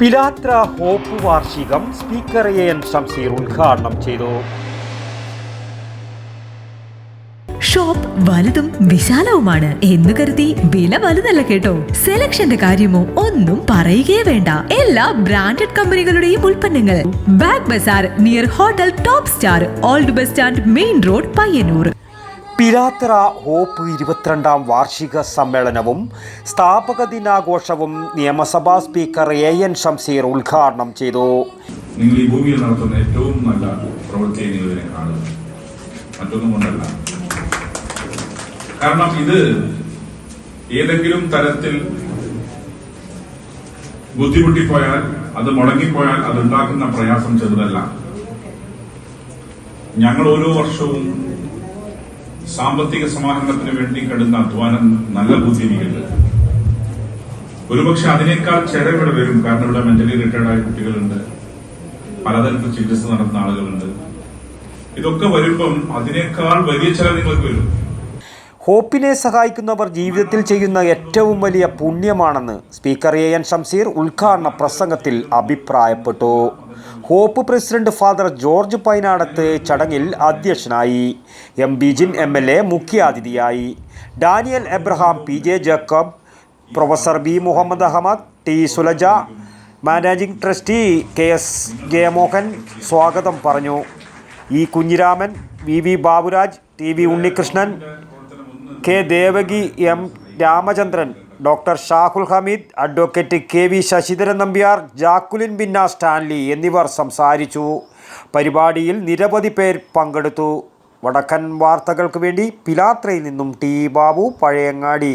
പിലാത്ര hope വാർഷികം speaker A N Shamseer ഉദ്ഘാടനം ചെയ്തു. ഷോപ്പ് വലുതും വിശാലവുമാണ് എന്ന് കരുതി വില വലുതല്ല കേട്ടോ. സെലക്ഷന്റെ കാര്യമോ ഒന്നും പറയുകയേ വേണ്ട. എല്ലാ ബ്രാൻഡഡ് കമ്പനികളുടെയും ഉൽപ്പന്നങ്ങൾ. Bag bazaar near hotel top star old bus stand main road Payyanur. Pilathara Hope ഇരുപത്തിരണ്ടാം വാർഷിക സമ്മേളനവും സ്ഥാപക ദിനാഘോഷവും നിയമസഭാ സ്പീക്കർ എ എൻ ഷംസീർ ഉദ്ഘാടനം ചെയ്തു. നിങ്ങൾ ഈ ഭൂമിയിൽ നടത്തുന്ന ഏറ്റവും നല്ല പ്രവൃത്തി ഇതിനെ കാണുക മറ്റൊന്നും കൊണ്ടല്ല കാരണം ഇത് ഏതെങ്കിലും തരത്തിൽ ബുദ്ധിമുട്ടിപ്പോയാൽ അത് മുടങ്ങിപ്പോയാൽ അത് ഉണ്ടാക്കുന്ന പ്രയാസം ചെറുതല്ല. ഞങ്ങൾ ഓരോ വർഷവും സാമ്പത്തിക സമാഹരണത്തിന് വേണ്ടി കടുന്ന അധ്വാനം നല്ല ബുദ്ധി എനിക്കുണ്ട് ഒരുപക്ഷെ അതിനേക്കാൾ ചെലവ് ഇവിടെ വരും. കാരണം ഇവിടെ മെന്റലി ആയ കുട്ടികളുണ്ട്. പലതരത്തിൽ ചികിത്സ നടത്തുന്ന ആളുകളുണ്ട്. ഇതൊക്കെ വരുമ്പം അതിനേക്കാൾ വലിയ ചെലവ് നിങ്ങൾക്ക് വരും. ഹോപ്പിനെ സഹായിക്കുന്നവർ ജീവിതത്തിൽ ചെയ്യുന്ന ഏറ്റവും വലിയ പുണ്യമാണെന്ന് സ്പീക്കർ എ എൻ ഷംസീർ ഉദ്ഘാടന പ്രസംഗത്തിൽ അഭിപ്രായപ്പെട്ടു. Hope president father George Painadath ചടങ്ങിൽ അധ്യക്ഷനായി. M Bijin M L A മുഖ്യാതിഥിയായി. Daniel Abraham P J Jacob professor B Muhammad Ahmed T Sulaja managing trustee K S Jayamohan സ്വാഗതം പറഞ്ഞു. E Kunhiraman V V Baburaj T V Unnikrishnan K Devaki M Ramachandran doctor Shahul Hameed advocate K V Sasidharan Nambiar Jacqueline Binna Stanley എന്നിവർ സംസാരിച്ചു. പരിപാടിയിൽ നിരവധി പേർ പങ്കെടുത്തു. വടക്കൻ വാർത്തകൾക്ക് വേണ്ടി പിലാത്രയിൽ നിന്നും ടി ബാബു പഴയങ്ങാടി.